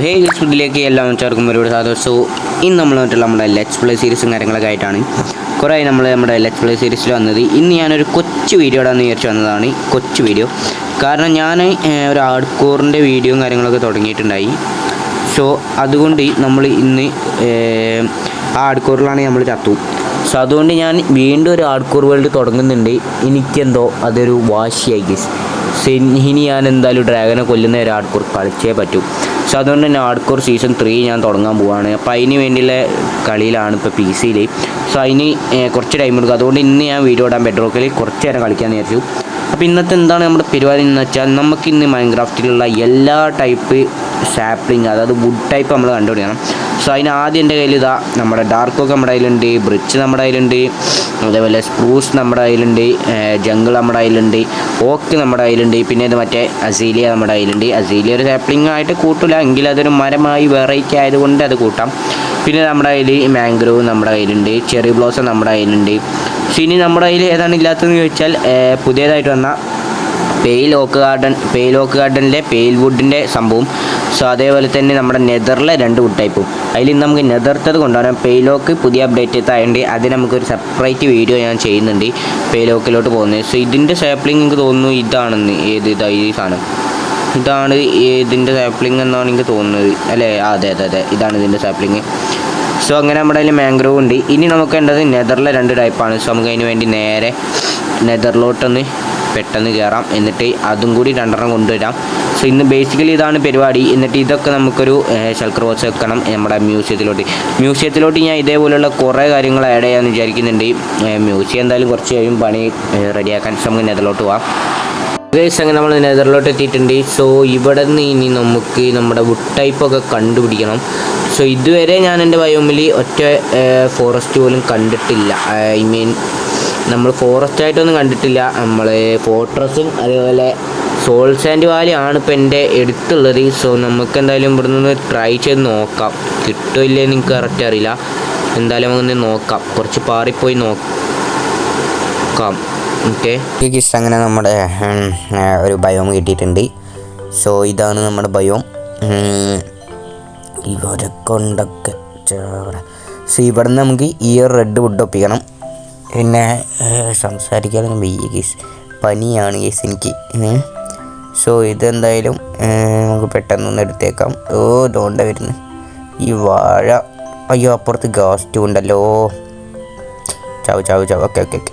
ഹേ ഇതിലേക്ക് എല്ലാ ചേർക്കും ഒരുപാട് സാധനം. സോ ഇന്ന് നമ്മൾ വന്നിട്ടുള്ള നമ്മുടെ ലെറ്റ്സ് പ്ലേ സീരീസും കാര്യങ്ങളൊക്കെ ആയിട്ടാണ്. കുറേ നമ്മൾ നമ്മുടെ ലെറ്റ്സ് പ്ലേ സീരീസിൽ വന്നത്. ഇന്ന് ഞാനൊരു കൊച്ചു വീഡിയോ ഇടാന്ന് വിചാരിച്ചു വന്നതാണ്. കൊച്ചു വീഡിയോ കാരണം ഞാൻ ഒരു ഒരു കോറിന്റെ വീഡിയോയും കാര്യങ്ങളൊക്കെ തുടങ്ങിയിട്ടുണ്ടായി. സോ അതുകൊണ്ട് നമ്മൾ ഇന്ന് ആ ആ കോറിലാണ് നമ്മൾ ചത്തു. സോ അതുകൊണ്ട് ഞാൻ വീണ്ടും ഒരു ആർട്ട്കോർ വേൾഡ് തുടങ്ങുന്നുണ്ട്. എനിക്കെന്തോ അതൊരു വാശിയായി സോ ഇനി ഞാൻ എന്തായാലും ഡ്രാഗനെ കൊല്ലുന്ന ഒരു ആഡ്കോർ കളിച്ചേ പറ്റൂ. സോ അതുകൊണ്ട് തന്നെ ആഡ്കോർ സീസൺ ത്രീ ഞാൻ തുടങ്ങാൻ പോവാണ്. അപ്പോൾ അതിന് വേണ്ടിയുള്ള കളിയിലാണ് ഇപ്പോൾ പി സിയിൽ സോ അതിന് കുറച്ച് ടൈം എടുക്കും. അതുകൊണ്ട് ഇന്ന് ഞാൻ വീഡിയോ ഇടാൻ ബെഡ്റോക്കിൽ കുറച്ച് നേരം കളിക്കാൻ വിചാരിച്ചു. അപ്പോൾ ഇന്നത്തെ എന്താണ് നമ്മുടെ പരിപാടി എന്ന് വെച്ചാൽ നമുക്ക് ഇന്ന് മൈൻക്രാഫ്റ്റിലുള്ള എല്ലാ ടൈപ്പ് സാപ്ലിങ് അതായത് വുഡ് ടൈപ്പ് നമ്മൾ കണ്ടുപിടിക്കണം. സോ അതിന് ആദ്യം എന്റെ കയ്യിൽ ഇതാ നമ്മുടെ ഡാർക്കൊക്കെ നമ്മുടെ കയ്യിലുണ്ട് ബ്രിഡ്ജ് നമ്മുടെ കയ്യിലുണ്ട് അതേപോലെ സ്പ്രൂസ് നമ്മുടെ കയ്യിലുണ്ട് ജംഗിൾ നമ്മുടെ കയ്യിലുണ്ട് ഓക്ക് നമ്മുടെ കയ്യിലുണ്ട് പിന്നെ ഇത് മറ്റേ അസീലിയ നമ്മുടെ കയ്യിലുണ്ട്. അസീലിയ ഒരു സാപ്ലിംഗ് ആയിട്ട് കൂട്ടില്ല എങ്കിൽ അതൊരു മരമായി വെറൈറ്റി ആയതുകൊണ്ട് അത് കൂട്ടാം. പിന്നെ നമ്മുടെ കയ്യിൽ മാംഗ്രൂവ് നമ്മുടെ കയ്യിലുണ്ട് ചെറി ബ്ലോസം നമ്മുടെ കയ്യിലുണ്ട്. ഇനി നമ്മുടെ കയ്യിൽ ഏതാണ് ഇല്ലാത്തതെന്ന് ചോദിച്ചാൽ പുതിയതായിട്ട് വന്ന pale oak garden pale oak ഗാർഡനിലെ pale വുഡിന്റെ സംഭവം. സോ അതേപോലെ തന്നെ നമ്മുടെ നെതറിലെ രണ്ട് വുഡ് ടൈപ്പും അതിൽ നമുക്ക് നെതർത്തത് കൊണ്ടുവരാം. പെയിലോക്ക് പുതിയ അപ്ഡേറ്റ് ആയതുകൊണ്ട് അത് നമുക്കൊരു സെപ്പറേറ്റ് വീഡിയോ ഞാൻ ചെയ്യുന്നുണ്ട് പെയിലോക്കിലോട്ട് പോകുന്നത്. സോ ഇതിന്റെ സാപ്ലിംഗ് എനിക്ക് തോന്നുന്നു ഇതാണെന്ന്. ഏത് ഇതായി ഈ സാധനം? ഇതാണ് ഇതിന്റെ സാപ്ലിംഗ് എന്നാണ് എനിക്ക് തോന്നുന്നത്. അല്ലേ? അതെ അതെ അതെ. ഇതാണ് ഇതിന്റെ സാപ്ലിംഗ് സോ അങ്ങനെ നമ്മുടെ അതിൽ മാംഗ്രോവ് ഉണ്ട്. ഇനി നമുക്ക് വേണ്ടത് നെതറിലെ രണ്ട് ടൈപ്പാണ് സോ നമുക്ക് അതിന് വേണ്ടി നേരെ നെതറിലോട്ടൊന്ന് പെട്ടെന്ന് കയറാം എന്നിട്ട് അതും കൂടി രണ്ടെണ്ണം കൊണ്ടുവരാം. സോ ഇന്ന് ബേസിക്കലി ഇതാണ് പരിപാടി. എന്നിട്ട് ഇതൊക്കെ നമുക്കൊരു ശൽക്കർ വാച്ച് വെക്കണം നമ്മുടെ മ്യൂസിയത്തിലോട്ട്. മ്യൂസിയത്തിലോട്ട് ഞാൻ ഇതേപോലെയുള്ള കുറേ കാര്യങ്ങൾ ആഡ് ചെയ്യാമെന്ന് വിചാരിക്കുന്നുണ്ട്. മ്യൂസിയം എന്തായാലും കുറച്ച് കഴിയും. പണി റെഡിയാക്കാൻ ശ്രമം നെതറിലോട്ട് പോവാം. ഗൈസ് അങ്ങനെ നമ്മൾ നെതറിലോട്ട് എത്തിയിട്ടുണ്ട്. സോ ഇവിടെ നിന്ന് ഇനി നമുക്ക് നമ്മുടെ വുഡ് ടൈപ്പൊക്കെ കണ്ടുപിടിക്കണം. സോ ഇതുവരെ ഞാൻ എന്റെ ബയോമിൽ ഒറ്റ ഫോറസ്റ്റ് പോലും കണ്ടിട്ടില്ല. ഐ മീൻ നമ്മൾ ഫോറസ്റ്റ് ആയിട്ടൊന്നും കണ്ടിട്ടില്ല. നമ്മൾ ഫോർട്രസും അതേപോലെ സോൾ സാൻഡ് വാലി ആണ് ഇപ്പം എന്റെ എടുത്തുള്ളത് സോ നമുക്ക് എന്തായാലും ഇവിടെ നിന്ന് ട്രൈ ചെയ്ത് നോക്കാം. കിട്ടില്ലേ നിങ്ങൾക്ക് കറക്റ്റ് അറിയില്ല. എന്തായാലും നമുക്കൊന്ന് നോക്കാം. കുറച്ച് പാറിപ്പോയി നോക്കാം. ഓക്കെ ഗിസ് അങ്ങനെ നമ്മുടെ ഒരു ബയോം കിട്ടിയിട്ടുണ്ട്. സോ ഇതാണ് നമ്മുടെ ബയോം ഇവരെ കൊണ്ടൊക്കെ സോ ഇവിടെ നിന്ന് നമുക്ക് ഈ റെഡ് വുഡ് ഒപ്പിക്കണം. പിന്നെ സംസാരിക്കാനൊന്നും വയ്യ കേസ് പനിയാണ് കേസ് എനിക്ക്. സോ ഇതെന്തായാലും നമുക്ക് പെട്ടെന്നൊന്ന് എടുത്തേക്കാം. ഓ ദോണ്ട വരുന്നു. ഈ വാഴ. അയ്യോ അപ്പുറത്ത് ഗാസ്റ്റ് ഉണ്ടല്ലോ. ചാവ് ചാവ് ചാവ്. Okay okay okay.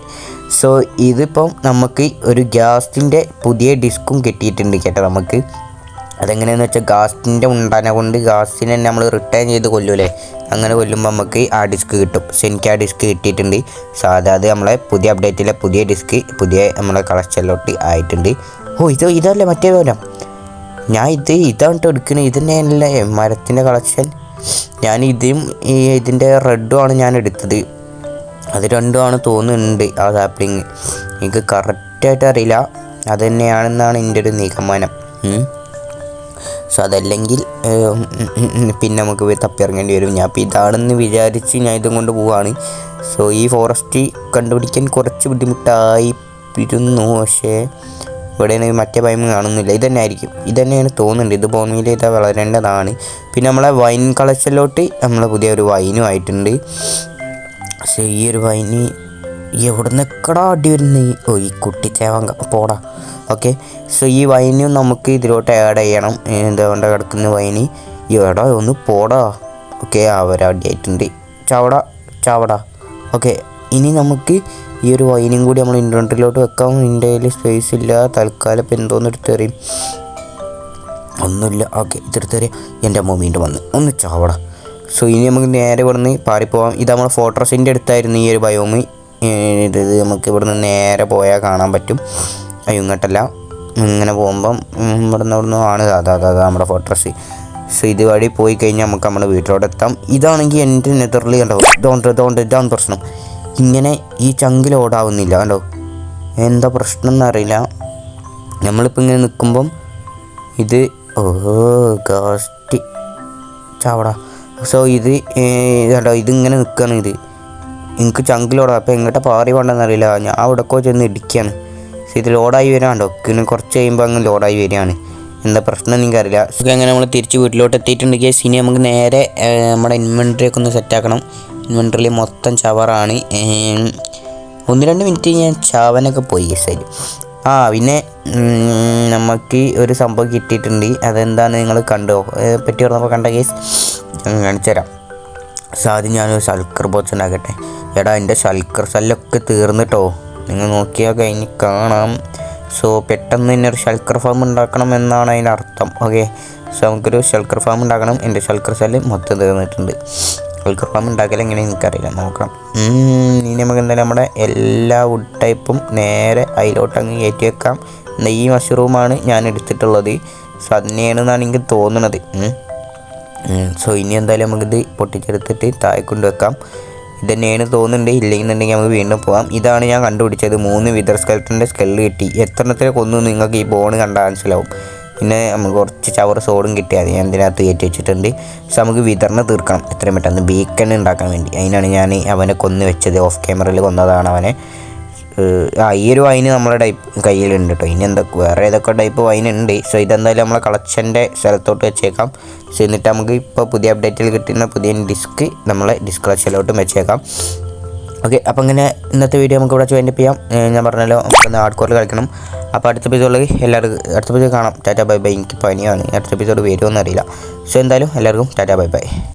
സോ ഇതിപ്പം നമുക്ക് ഒരു ഗ്യാസ്റ്റിന്റെ പുതിയ ഡിസ്കും കിട്ടിയിട്ടുണ്ട് കേട്ടോ നമുക്ക്. അതെങ്ങനെയാണെന്ന് വെച്ചാൽ ഗാസ്റ്റിന്റെ ഉണ്ടാന കൊണ്ട് ഗാസ്റ്റിനെ നമ്മൾ റിട്ടേൺ ചെയ്ത് കൊല്ലൂലേ? അങ്ങനെ കൊല്ലുമ്പോൾ നമുക്ക് ആ ഡിസ്ക് കിട്ടും. സോ എനിക്ക് ആ ഡിസ്ക് കിട്ടിയിട്ടുണ്ട്. സോ അതായത് നമ്മളെ പുതിയ അപ്ഡേറ്റിലെ പുതിയ ഡിസ്ക് പുതിയ നമ്മളെ കളക്ഷനിലോട്ട് ആയിട്ടുണ്ട്. ഓ ഇത് ഇതല്ലേ മറ്റേ പോലെ ഞാൻ ഇത് ഇതാണ് എടുക്കുന്നത് ഇത് തന്നെയല്ലേ മരത്തിന്റെ കളക്ഷൻ ഞാൻ ഇതും ഈ ഇതിന്റെ റെഡും ആണ് ഞാൻ എടുത്തത്. അത് രണ്ടുമാണ് തോന്നുന്നുണ്ട് ആ സാപ്ലിങ് എനിക്ക് കറക്റ്റായിട്ട് അറിയില്ല. അത് തന്നെയാണെന്നാണ് എന്റെ ഒരു നിഗമനം. സോ അതല്ലെങ്കിൽ പിന്നെ നമുക്ക് പോയി തപ്പിയിറങ്ങേണ്ടി വരും. ഞാൻ അപ്പോൾ ഇതാണെന്ന് വിചാരിച്ച് ഞാൻ ഇതും കൊണ്ട് പോവാണ്. സോ ഈ ഫോറസ്റ്റ് കണ്ടുപിടിക്കാൻ കുറച്ച് ബുദ്ധിമുട്ടായിരുന്നു പക്ഷേ ഇവിടെ മറ്റേ ഭയം കാണുന്നില്ല. ഇതന്നെ തന്നെ ആയിരിക്കും. ഇതന്നെയാണ് തന്നെയാണ് തോന്നുന്നുണ്ട് ഇത് ഭൂമിയിൽ ഇത് വളരേണ്ടതാണ്. പിന്നെ നമ്മളെ വൈൻ കളക്ഷനിലോട്ട് നമ്മളെ പുതിയ ഒരു വൈനും ആയിട്ടുണ്ട്. പക്ഷേ ഈ ഒരു വൈന് എവിടെ നിൽക്കടാ അടി വരുന്നത് ഓ ഈ കുട്ടി ചേവാങ്ക പോടാ. ഓക്കെ. സോ ഈ വൈനും നമുക്ക് ഇതിലോട്ട് ആഡ് ചെയ്യണം. എന്താ എന്തുകൊണ്ട് കിടക്കുന്ന വൈനി? എടാ ഒന്ന് പോടാ. ഓക്കെ അവരടിയായിട്ടുണ്ട് ചാവട ചാവട. ഓക്കെ ഇനി നമുക്ക് ഈ ഒരു വൈനും കൂടി നമ്മൾ ഇൻവെൻട്രിയിലോട്ട് വെക്കാം. കയ്യിൽ സ്പേസ് ഇല്ല തൽക്കാലം ഇപ്പം എന്തോന്ന് എടുത്തെറിയും ഒന്നുമില്ല. ഓക്കെ ഇതെടുത്തേറിയ എന്റെ അമ്മ വീണ്ടും വന്ന്. ഒന്ന് ചാവട. സോ ഇനി നമുക്ക് നേരെ ഇവിടുന്ന് പാറിപ്പോവാം. ഇത് നമ്മൾ ഫോട്ടോസിന്റെ അടുത്തായിരുന്നു ഈ ഒരു ബയോമി ഇത് നമുക്ക് ഇവിടുന്ന് നേരെ പോയാൽ കാണാൻ പറ്റും. അയ്യങ്ങട്ടല്ല ഇങ്ങനെ പോകുമ്പം ഇവിടുന്ന് ഇവിടുന്ന് ആണ്. അതാ അതാ നമ്മുടെ ഫോട്ടോസ് സോ ഇതുവഴി പോയി കഴിഞ്ഞാൽ നമുക്ക് നമ്മുടെ വീട്ടിലോട്ട് എത്താം. ഇതാണെങ്കിൽ എന്റെ നെതറിൽ കണ്ടോ? ഇതോണ്ട് ഇതോണ്ട് ഇതാണ് പ്രശ്നം. ഇങ്ങനെ ഈ ചങ്കിൽ ഓടാവുന്നില്ല കണ്ടോ? എന്താ പ്രശ്നം എന്നറിയില്ല. നമ്മളിപ്പോൾ ഇങ്ങനെ നിൽക്കുമ്പം ഇത് ഓ ഗാസ്റ്റ് ചാവടാ. സോ ഇത് കണ്ടോ? ഇതിങ്ങനെ നിൽക്കുകയാണ് ഇത്. എനിക്ക് ചങ്കിലോട അപ്പോൾ എങ്ങോട്ടാ പാറി വേണ്ടെന്ന് അറിയില്ല ഞാൻ അവിടെക്കോ ചെന്ന് ഇടിക്കുകയാണ് ഇത് ലോഡായി വരാണ്ടോ പിന്നെ കുറച്ച് കഴിയുമ്പോൾ അങ്ങ് ലോഡായി വരികയാണ്. എന്താ പ്രശ്നം എനിക്കറിയില്ല. സോ അങ്ങനെ നമ്മൾ തിരിച്ച് വീട്ടിലോട്ട് എത്തിയിട്ടുണ്ടെങ്കിൽ ഇനി നമുക്ക് നേരെ നമ്മുടെ ഒക്കെ ഒന്ന് സെറ്റാക്കണം ഇൻവെൻട്രിയിൽ മൊത്തം ചവറാണ്. ഒന്ന് രണ്ട് മിനിറ്റ് ഞാൻ ചാവനൊക്കെ പോയി സൈഡ് ആ പിന്നെ നമുക്ക് ഒരു സംഭവം കിട്ടിയിട്ടുണ്ട്. അതെന്താണ് നിങ്ങൾ കണ്ടോ? പറ്റി പറഞ്ഞപ്പോൾ കണ്ട കേസ് കാണിച്ചു തരാം സോ ആദ്യം ഞാനൊരു ശൽക്കർ ഉണ്ടാക്കട്ടെ എടാ എന്റെ ശൽക്കർ സല്ലൊക്കെ തീർന്നിട്ടോ? നിങ്ങൾ നോക്കിയാൽ കഴിഞ്ഞ് കാണാം. സോ പെട്ടെന്ന് തന്നെ ഒരു ശൽക്കർ ഫാം ഉണ്ടാക്കണം എന്നാണ് അതിന്റെ അർത്ഥം. ഓക്കെ. സോ നമുക്കൊരു ശൽക്കർ ഫാം ഉണ്ടാക്കണം. എന്റെ ശൽക്കർ ശല്യം മൊത്തം തീർന്നിട്ടുണ്ട്. ശൽക്കർ ഫാം ഉണ്ടാക്കൽ എങ്ങനെ എനിക്കറിയില്ല നോക്കണം. ഇനി നമുക്ക് എന്തായാലും നമ്മുടെ എല്ലാ വുഡ് ടൈപ്പും നേരെ അതിലോട്ട് അങ്ങ് കയറ്റി വെക്കാം. നെയ്യ് മഷ്റൂമാണ് ഞാൻ എടുത്തിട്ടുള്ളത്. സോ അതിനെയാണെന്നാണ് എനിക്ക് തോന്നുന്നത്. സോ ഇനി എന്തായാലും നമുക്കിത് പൊട്ടിച്ചെടുത്തിട്ട് താഴെ കൊണ്ടുവെക്കാം. ഇത് തന്നെയാണ് തോന്നുന്നുണ്ട്. ഇല്ലെന്നുണ്ടെങ്കിൽ നമുക്ക് വീണ്ടും പോകാം ഇതാണ് ഞാൻ കണ്ടുപിടിച്ചത്. മൂന്ന് വിതർ സ്കെൽറ്റന്റെ സ്കെല്ല് കിട്ടി. എത്രണ്ണത്തിനെ കൊന്നു നിങ്ങൾക്ക് ഈ ബോൺ കണ്ടാൽ മനസ്സിലാവും. പിന്നെ നമുക്ക് കുറച്ച് ചവർ സോഡും കിട്ടിയാൽ ഞാൻ ഇതിനകത്ത് കയറ്റി വെച്ചിട്ടുണ്ട്. സോ നമുക്ക് വിതറിനെ തീർക്കണം. എത്രയും പെട്ടെന്ന് ബീക്കൺ ഉണ്ടാക്കാൻ വേണ്ടി. അതിനാണ് ഞാൻ അവനെ കൊന്നു വെച്ചത്. ഓഫ് ക്യാമറയിൽ കൊന്നതാണ് അവനെ. ആ ഈ ഒരു വൈന് നമ്മളെ ടൈപ്പ് കയ്യിലുണ്ട് കേട്ടോ ഇനി എന്താ വേറെ ഏതൊക്കെ ടൈപ്പ് വൈൻ ഉണ്ട്. സോ ഇതെന്തായാലും നമ്മളെ കളക്ഷന്റെ സ്ഥലത്തോട്ട് വെച്ചേക്കാം. സോ എന്നിട്ട് നമുക്ക് ഇപ്പോൾ പുതിയ അപ്ഡേറ്റിൽ കിട്ടുന്ന പുതിയ ഡിസ്ക് നമ്മളെ ഡിസ്ക് കളക്ഷനിലോട്ട് വെച്ചേക്കാം. ഓക്കെ അപ്പോൾ ഇങ്ങനെ ഇന്നത്തെ വീഡിയോ നമുക്ക് ഇവിടെ വെച്ച് ചെയ്യാം. ഞാൻ പറഞ്ഞല്ലോ നമുക്കൊന്ന് ഹാർഡ് കോറിൽ കളിക്കണം. അപ്പോൾ അടുത്ത എപ്പിസോഡിൽ എല്ലാവർക്കും അടുത്ത എപ്പിസോഡ് കാണാം. ടാറ്റാ ബൈ ബൈ എനിക്ക് പനിയാണ്. അടുത്ത എപ്പിസോഡ് വരുമോ എന്നറിയില്ല സോ എന്തായാലും എല്ലാവർക്കും ടാറ്റാ ബൈ ബൈ